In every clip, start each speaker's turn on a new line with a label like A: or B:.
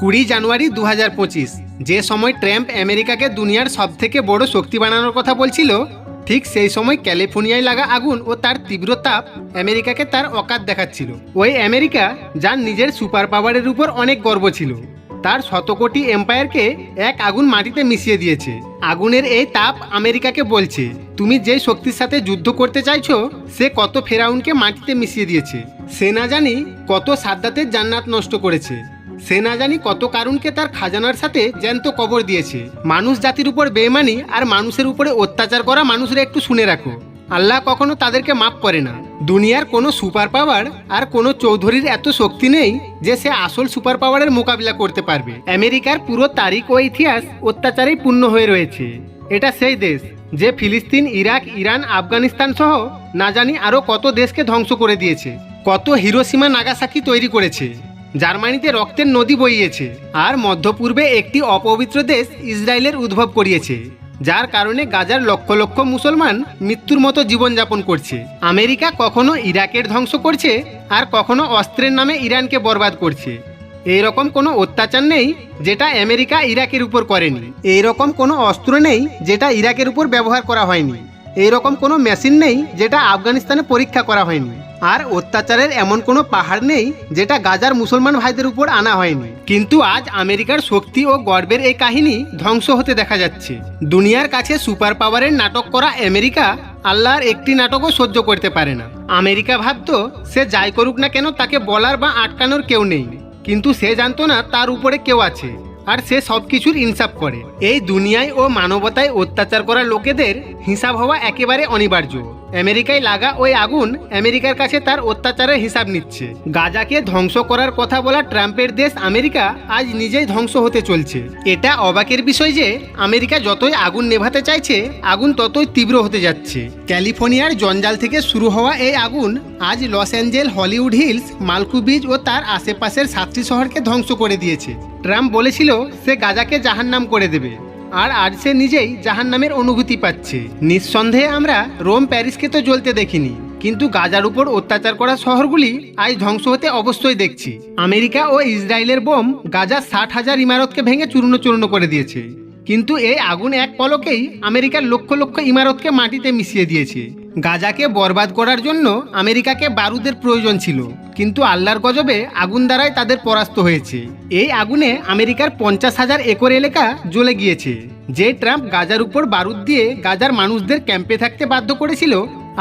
A: কুড়ি জানুয়ারি দু হাজার পঁচিশ, যে সময় ট্রাম্প আমেরিকাকে দুনিয়ার সব থেকে বড় শক্তি বানানোর কথা বলছিল, ঠিক সেই সময় ক্যালিফোর্নিয়ায় লাগা আগুন ও তার তীব্র তাপ আমেরিকাকে তার অকাত দেখাচ্ছিল। ওই আমেরিকা, যার নিজের সুপার পাওয়ারের উপর অনেক গর্ব ছিল। তার শতকোটি এম্পায়ারকে এক আগুন মাটিতে মিশিয়ে দিয়েছে। আগুনের এই তাপ আমেরিকাকে বলছে, তুমি যে শক্তির সাথে যুদ্ধ করতে চাইছো, সে কত ফেরাউনকে মাটিতে মিশিয়ে দিয়েছে। সে না জানি কত সাদ্দাতের জান্নাত নষ্ট করেছে। সে না জানি কত কারণকে তার খাজানার সাথে জ্যান্ত কবর দিয়েছে। মানুষ জাতির উপর বেমানি আর মানুষের উপরে অত্যাচার করা মানুষরা একটু শুনে রাখো। আল্লাহ কখনো তাদেরকে মাফ করে না। দুনিয়ার কোনো সুপার পাওয়ার আর কোনো চৌধুরীর এত শক্তি নেই যে সে আসল সুপার পাওয়ারের মোকাবিলা করতে পারবে। আমেরিকার পুরো তারিখ ও ইতিহাস অত্যাচারেই পূর্ণ হয়ে রয়েছে। এটা সেই দেশ যে ফিলিস্তিন, ইরাক, ইরান, আফগানিস্তান সহ না জানি আরও কত দেশকে ধ্বংস করে দিয়েছে। কত হিরোসীমা, নাগাসাকি তৈরি করেছে। জার্মানিতে রক্তের নদী বইয়েছে আর মধ্যপূর্বে একটি অপবিত্র দেশ ইসরায়েলের উদ্ভব করিয়েছে, যার কারণে গাজার লক্ষ লক্ষ মুসলমান মৃত্যুর মতো জীবনযাপন করছে। আমেরিকা কখনো ইরাকের ধ্বংস করছে আর কখনো অস্ত্রের নামে ইরানকে বরবাদ করছে। এইরকম কোনো অত্যাচার নেই যেটা আমেরিকা ইরাকের উপর করেনি। এইরকম কোনো অস্ত্র নেই যেটা ইরাকের উপর ব্যবহার করা হয়নি। এইরকম কোনো মেশিন নেই যেটা আফগানিস্তানে পরীক্ষা করা হয়নি। আর অত্যাচারের এমন কোনো পাহাড় নেই যেটা গাজার মুসলমান ভাইদের উপর আনা হয়নি। কিন্তু আজ আমেরিকার শক্তি ও গর্বের এই কাহিনী ধ্বংস হতে দেখা যাচ্ছে। দুনিয়ার কাছে সুপার পাওয়ারের নাটক করা আমেরিকা আল্লাহর একটি নাটকও সহ্য করতে পারে না। আমেরিকা ভাবতো সে যাই করুক না কেন তাকে বলার বা আটকানোর কেউ নেই। কিন্তু সে জানতো না তার উপরে কেউ আছে আর সে সব কিছুর ইনসাফ করে। এই দুনিয়ায় ও মানবতায় অত্যাচার করা লোকেদের হিসাব হওয়া একেবারে অনিবার্য। আমেরিকায় লাগা ওই আগুন আমেরিকার কাছে তার অত্যাচারের হিসাব নিচ্ছে। গাজাকে ধ্বংস করার কথা বলা ট্রাম্পের দেশ আমেরিকা আজ নিজেই ধ্বংস হতে চলছে। এটা অবাকের বিষয় যে আমেরিকা যতই আগুন নেভাতে চাইছে, আগুন ততই তীব্র হতে যাচ্ছে। ক্যালিফোর্নিয়ার জঞ্জাল থেকে শুরু হওয়া এই আগুন আজ Los Angeles, Hollywood Hills, Malibu beach ও তার আশেপাশের সাতটি শহরকে ধ্বংস করে দিয়েছে। ট্রাম্প বলেছিল, সে গাজাকে জাহান্নাম করে দেবে। আর আর সে নিজেই জাহান নামের অনুভূতি পাচ্ছে। নিঃসন্দেহে আমরা রোম প্যারিসকে তো জ্বলতে দেখিনি, কিন্তু গাজার উপর অত্যাচার করা শহরগুলি আজ ধ্বংস হতে অবশ্যই দেখছি। আমেরিকা ও ইসরায়েলের বোম গাজা ষাট হাজার ইমারতকে ভেঙে চূর্ণ চূর্ণ করে দিয়েছে। কিন্তু এই আগুন এক পলকেই আমেরিকার লক্ষ লক্ষ ইমারতকে মাটিতে মিশিয়ে দিয়েছে। গাজাকে বরবাদ করার জন্য আমেরিকাকে বারুদের প্রয়োজন ছিল, কিন্তু আল্লাহর গজবে আগুন দ্বারাই তাদের পরাস্ত হয়েছে। এই আগুনে আমেরিকার পঞ্চাশ হাজার একর এলাকা জ্বলে গিয়েছে, যে ট্রাম্প গাজার উপর বারুদ দিয়ে গাজার মানুষদের ক্যাম্পে থাকতে বাধ্য করেছিল,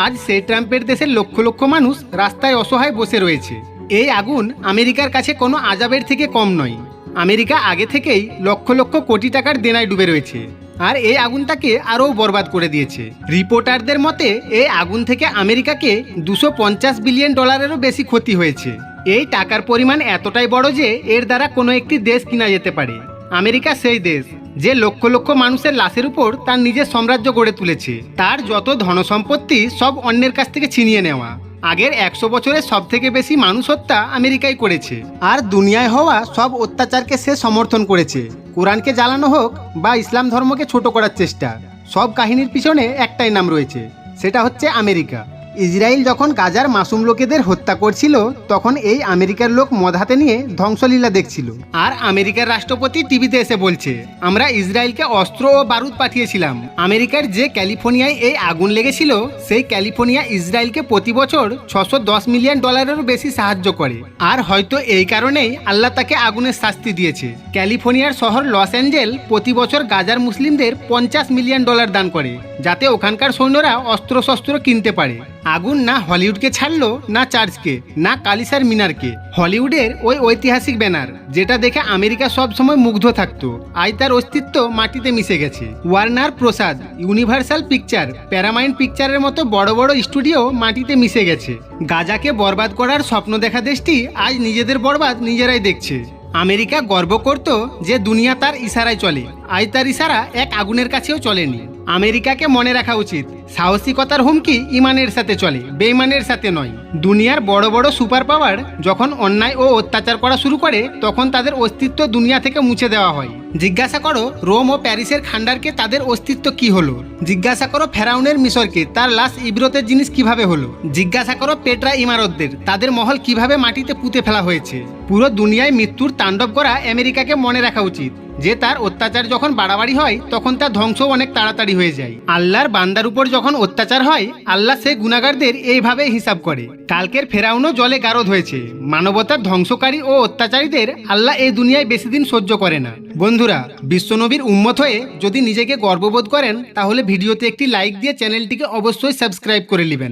A: আজ সেই ট্রাম্পের দেশের লক্ষ লক্ষ মানুষ রাস্তায় অসহায় বসে রয়েছে। এই আগুন আমেরিকার কাছে কোনো আজাবের থেকে কম নয়। আমেরিকা আগে থেকেই লক্ষ লক্ষ কোটি টাকার দেনায় ডুবে রয়েছে। আর এই আগুন তাকে আরও বরবাদ করে দিয়েছে। রিপোর্টারদের মতে, এই আগুন থেকে আমেরিকাকে দুশো পঞ্চাশ বিলিয়ন ডলারেরও বেশি ক্ষতি হয়েছে। এই টাকার পরিমাণ এতটাই বড় যে এর দ্বারা কোনো একটি দেশ কিনা যেতে পারে। আমেরিকা সেই দেশ, যে লক্ষ লক্ষ মানুষের লাশের উপর তার নিজের সাম্রাজ্য গড়ে তুলেছে। তার যত ধনসম্পত্তি সব অন্যের কাছ থেকে ছিনিয়ে নেওয়া। আগের একশো বছরে সব থেকে বেশি মানুষ হত্যা আমেরিকায় করেছে। আর দুনিয়ায় হওয়া সব অত্যাচারকে সে সমর্থন করেছে। কোরআনকে জ্বালানো হোক বা ইসলাম ধর্মকে ছোট করার চেষ্টা, সব কাহিনীর পিছনে একটাই নাম রয়েছে, সেটা হচ্ছে আমেরিকা। ইসরায়েল যখন গাজার মাসুম লোকেদের হত্যা করছিল, তখন এই আমেরিকার লোক মদ হাতে নিয়ে ধ্বংসলীলা দেখছিল। আর আমেরিকার রাষ্ট্রপতি টিভিতে এসে বলছে, আমরা ইসরায়েলকে অস্ত্র ও বারুদ পাঠিয়েছিলাম। আমেরিকার যে ক্যালিফোর্নিয়ায় এই আগুন লেগেছিল, সেই ক্যালিফোর্নিয়া ইসরায়েলকে প্রতি বছর ছশো দশ মিলিয়ন ডলারেরও বেশি সাহায্য করে। আর হয়তো এই কারণেই আল্লাহ তাকে আগুনের শাস্তি দিয়েছে। ক্যালিফোর্নিয়ার শহর লস অ্যাঞ্জেল প্রতি বছর গাজার মুসলিমদের পঞ্চাশ মিলিয়ন ডলার দান করে, যাতে ওখানকার সৈন্যরা অস্ত্রশস্ত্র কিনতে পারে। আগুন না হলিউডকে ছাড়লো, না চার্চকে, না কালিসার মিনারকে। হলিউডের ওই ঐতিহাসিক ব্যানার, যেটা দেখে আমেরিকা সব সময় মুগ্ধ থাকতো। আজ তার অস্তিত্ব মাটিতে মিশে গেছে। Warner Bros, Universal Picture, Paramount পিকচারের মতো বড় বড় স্টুডিও মাটিতে মিশে গেছে। গাজাকে বরবাদ করার স্বপ্ন দেখা দেশটি আজ নিজেদের বরবাদ নিজেরাই দেখছে। আমেরিকা গর্ব করত যে দুনিয়া তার ইশারায় চলে। আজ তার ইশারা এক আগুনের কাছেও চলেনি। আমেরিকাকে মনে রাখা উচিত সাহসিকতার হুমকি ইমানের সাথে চলে বেইমানের সাথে নয়। দুনিয়ার বড় বড় সুপার পাওয়ার যখন অন্যায় ও অত্যাচার করা শুরু করে, তখন তাদের অস্তিত্ব দুনিয়া থেকে মুছে দেওয়া হয়। জিজ্ঞাসা করো, রোম ও প্যারিসের খান্ডারকে তাদের অস্তিত্ব কি হলো? জিজ্ঞাসা করো ফেরাউনের মিশরকে, তার লাশ ইব্রতের জিনিস কীভাবে হলো? জিজ্ঞাসা করো পেট্রা ইমারতদের, তাদের মহল কীভাবে মাটিতে পুঁতে ফেলা হয়েছে? পুরো দুনিয়ায় মৃত্যুর তাণ্ডব করা আমেরিকাকে মনে রাখা উচিত। যে তার অত্যাচার যখন বাড়াবাড়ি হয়, তখন তার ধ্বংস অনেক তাড়াতাড়ি হয়ে যায়। আল্লাহর বান্দার উপর যখন অত্যাচার হয়, আল্লাহ সে গুণাগারদের এইভাবে হিসাব করে। কালকের ফেরাউনও জলে গারদ হয়েছে। মানবতার ধ্বংসকারী ও অত্যাচারীদের আল্লাহ এই দুনিয়ায় বেশি দিন সহ্য করে না। বন্ধুরা, বিশ্বনবীর উম্মত হয়ে যদি নিজেকে গর্ববোধ করেন, তাহলে ভিডিওতে একটি লাইক দিয়ে চ্যানেলটিকে অবশ্যই সাবস্ক্রাইব করে নেবেন।